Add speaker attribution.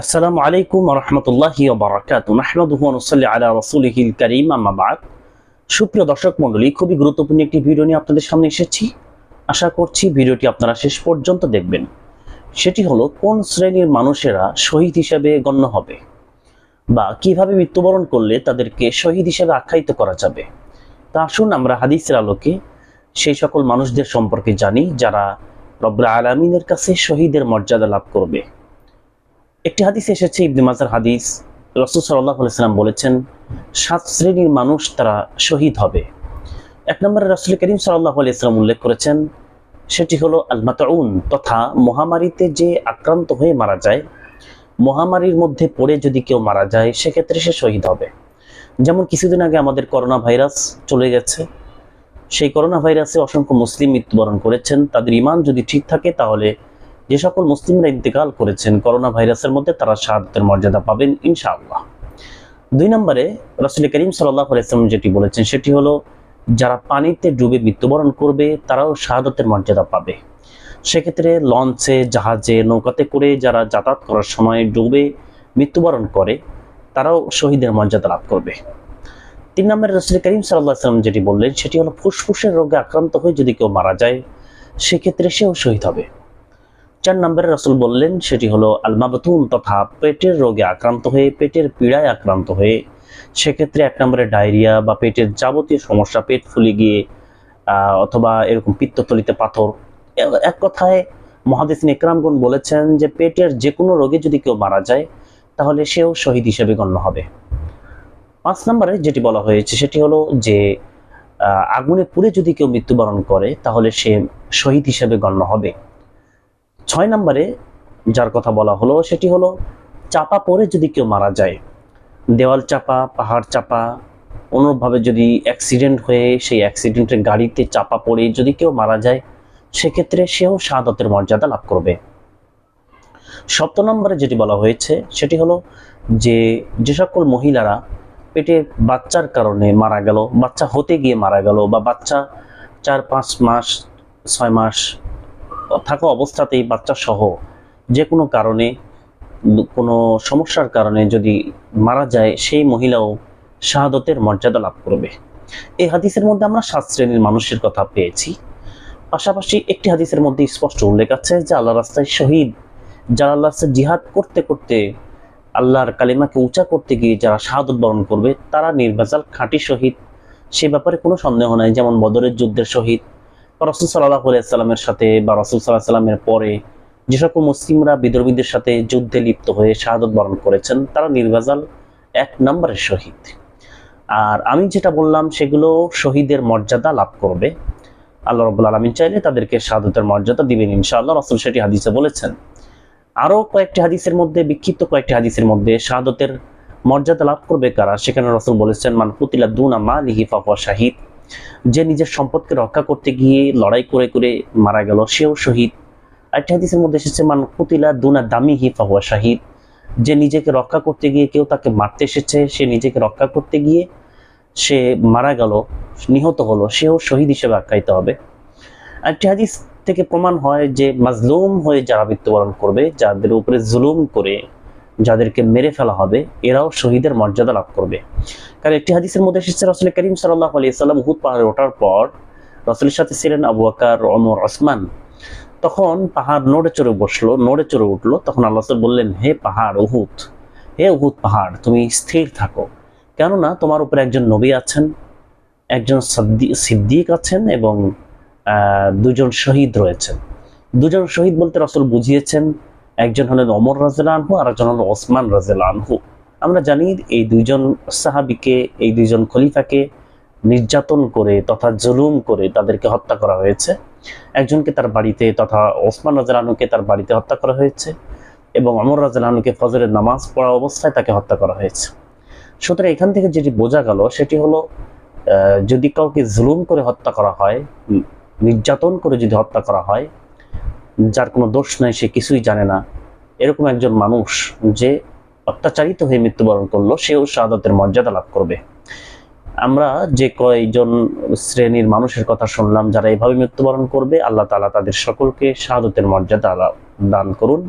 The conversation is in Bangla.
Speaker 1: আসসালামু আলাইকুম রহমতুল্লাহি আলা রাসূলিহিল কারীম, আম্মা বাদ। সুপ্রিয় দর্শক মণ্ডলী, খুবই গুরুত্বপূর্ণ একটি ভিডিও নিয়ে আপনাদের সামনে এসেছি। আশা করছি ভিডিওটি আপনারা শেষ পর্যন্ত দেখবেন। সেটি হলো, কোন শ্রেণির মানুষেরা শহীদ হিসাবে গণ্য হবে? বা কীভাবে মৃত্যুবরণ করলে তাদেরকে শহীদ হিসাবে আখ্যায়িত করা যাবে? তা আসুন আমরা হাদিসের আলোকে সেই সকল মানুষদের সম্পর্কে জানি, যারা রব্রা আলামিনের কাছে শহীদের মর্যাদা লাভ করবে। একটি হাদিস এসেছে, ইবনে মাজার হাদিস। রসুল সাল্লাহ সাল্লাম বলেছেন, সাত শ্রেণির মানুষ তারা শহীদ হবে। এক নম্বরে রসুল করিম সাল্লাহ আলাইসলাম উল্লেখ করেছেন, সেটি হলো আল মাতাউন তথা মহামারীতে যে আক্রান্ত হয়ে মারা যায়, মহামারীর মধ্যে পড়ে যদি কেউ মারা যায়, সেক্ষেত্রে সে শহীদ হবে। যেমন কিছুদিন আগে আমাদের করোনা ভাইরাস চলে গেছে। সেই করোনা ভাইরাসে অসংখ্য মুসলিম মৃত্যুবরণ করেছেন। তাদের ইমান যদি ঠিক থাকে, তাহলে যে সকল মুসলিমরা ইন্তেকাল করেছেন করোনা ভাইরাসের মধ্যে তারা শাহাদতের মর্যাদা পাবেন ইনশাআল্লাহ। দুই নম্বরে রসুল করিম সাল্লাহ যেটি বলেছেন সেটি হলো, যারা পানিতে ডুবে মৃত্যুবরণ করবে তারাও শাহাদতের মর্যাদা পাবে। সেক্ষেত্রে লঞ্চে, জাহাজে, নৌকাতে করে যারা যাতায়াত করার সময় ডুবে মৃত্যুবরণ করে, তারাও শহীদের মর্যাদা লাভ করবে। তিন নম্বরে রসুল করিম সাল্লাম যেটি বললেন, সেটি হলো ফুসফুসের রোগে আক্রান্ত হয়ে যদি কেউ মারা যায়, সেক্ষেত্রে সেও শহীদ হবে। চার নম্বরে রসুল বললেন, সেটি হলো, আলমাবতুন তথা পেটের রোগে আক্রান্ত হয়ে, পেটের পীড়ায় আক্রান্ত হয়ে। সেক্ষেত্রে এক নম্বরে ডায়রিয়া বা পেটের যাবতীয় সমস্যা, পেট ফুলে গিয়ে অথবা এরকম পিত্তথলিতে পাথর। এক কথায় মহাদিসিন ইকরামগুন বলেছেন যে, পেটের যে কোনো রোগে যদি কেউ মারা যায়, তাহলে সেও শহীদ হিসেবে গণ্য হবে। পাঁচ নম্বরে যেটি বলা হয়েছে, সেটি হলো যে আগুনে পুড়ে যদি কেউ মৃত্যুবরণ করে, তাহলে সে শহীদ হিসেবে গণ্য হবে। ছয় নম্বরে যার কথা বলা হলো সেটি হলো, চাপা পড়ে যদি কেউ মারা যায়, দেওয়াল চাপা, পাহাড় চাপা, অনুরূপভাবে যদি অ্যাক্সিডেন্ট হয়ে সেই অ্যাক্সিডেন্টের গাড়িতে চাপা পড়ে যদি কেউ মারা যায়, সেক্ষেত্রে সেও শাহাদতের মর্যাদা লাভ করবে। সপ্ত নম্বরে যেটি বলা হয়েছে সেটি হলো যে যে সকল মহিলারা পেটে বাচ্চার কারণে মারা গেল, বাচ্চা হতে গিয়ে মারা গেল বা বাচ্চা চার, পাঁচ মাস, ছয় মাস থাকা অবস্থাতেই বাচ্চা সহ যে কোনো কারণে, কোনো সমস্যার কারণে যদি মারা যায়, সেই মহিলাও শাহাদতের মর্যাদা লাভ করবে। এই হাদিসের মধ্যে আমরা সাত শ্রেণির মানুষের কথা পেয়েছি। পাশাপাশি একটি হাদিসের মধ্যে স্পষ্ট উল্লেখ আছে যে আল্লাহ রাস্তায় শহীদ, যারা আল্লাহ রাস্তায় জিহাদ করতে করতে আল্লাহর কালিমাকে উঁচা করতে গিয়ে যারা শাহাদত বরণ করবে, তারা নির্বাচাল খাঁটি শহীদ। সে ব্যাপারে কোনো সন্দেহ নাই, যেমন বদরের যুদ্ধের শহীদ রসুল সাল্লাহ সাল্লামের সাথে বা রসুল সাল্লাহ সাল্লামের পরে যে সকল মুসলিমরা বিদ্রোহীদের সাথে যুদ্ধে লিপ্ত হয়ে শাহাদত বরণ করেছেন, তারা নির্বাজাল এক নম্বরের শহীদ। আর আমি যেটা বললাম, সেগুলো শহীদের মর্যাদা লাভ করবে। আল্লাহ রব্বুল আলমিন চাইলে তাদেরকে শাহাদতের মর্যাদা দিবেন ইনশাআল্লাহ। রসুল সেটি হাদিসে বলেছেন। আরও কয়েকটি হাদিসের মধ্যে, বিক্ষিপ্ত কয়েকটি হাদিসের মধ্যে শাহাদতের মর্যাদা লাভ করবে কারা? সেখানে রসুল বলেছেন, মান পুতিলা দুনা মা লিহি ফাফা শাহিদ। যে নিজের সম্পদকে রক্ষা করতে গিয়ে লড়াই করে করে মারা গেল, সেও শহীদ। আরেকটি হাদিসের মধ্যে এসেছে, মান কুতিলা দুনা দামি হি ফাহুয়া শাহিদ। যে নিজেকে রক্ষা করতে গিয়ে কেউ তাকে মারতে এসেছে, সে নিজেকে রক্ষা করতে গিয়ে সে মারা গেল, নিহত হলো, সেও শহীদ হিসেবে আখ্যায়িত হবে। আরেকটি হাদিস থেকে প্রমাণ হয় যে, মাজলুম হয়ে যারা মৃত্যুবরণ করবে, যাদের উপরে জুলুম করে যাদেরকে মেরে ফেলা হবে, এরাও শহীদের মর্যাদা লাভ করবে। কারণ একটি হাদিসের মধ্যে এসেছে, রসুল করিম সাল্লাহ আলিয়া সাল্লাম হুদ পাহাড়ে ওঠার পর রসুলের সাথে ছিলেন আবু আকার অমর ওসমান। তখন পাহাড় নড়ে চড়ে বসল, নড়ে চড়ে উঠল। তখন আল্লাহ বললেন, হে পাহাড় উহুত হে উহুত পাহাড়, তুমি স্থির থাকো। কেননা তোমার উপরে একজন নবী আছেন, একজন সাদ্দি- সিদ্দিক আছেন এবং দুজন শহীদ রয়েছেন। দুজন শহীদ বলতে রসুল বুঝিয়েছেন একজন হলেন অমর রাজেল আনহু আর একজন হলেন ওসমান রাজেল আনহু। আমরা জানি এই দুইজন সাহাবিকে, এই দুইজন খলিফাকে নির্যাতন করে তথা জুলুম করে তাদেরকে হত্যা করা হয়েছে। একজনকে তার বাড়িতে তথা ওসমান রাজেলানুকে তার বাড়িতে হত্যা করা হয়েছে এবং অমর রাজেলানুকে ফজরের নামাজ পড়া অবস্থায় তাকে হত্যা করা হয়েছে। সুতরাং এখান থেকে যেটি বোঝা গেল, সেটি হলো যদি কাউকে জুলুম করে হত্যা করা হয় নির্যাতন করে যদি হত্যা করা হয় যার কোনো দোষ নাই, সে কিছুই জানে না। এরকম একজন মানুষ যে অত্যাচারিত হয়ে মৃত্যুবরণ করল, সেও শাহাদতের মর্যাদা লাভ করবে। আমরা যে কয়জন শ্রেণির মানুষের কথা শুনলাম, যারা এভাবে মৃত্যুবরণ করবে, আল্লাহ তালা তাদের সকলকে শাহাদতের মর্যাদা দান করুন।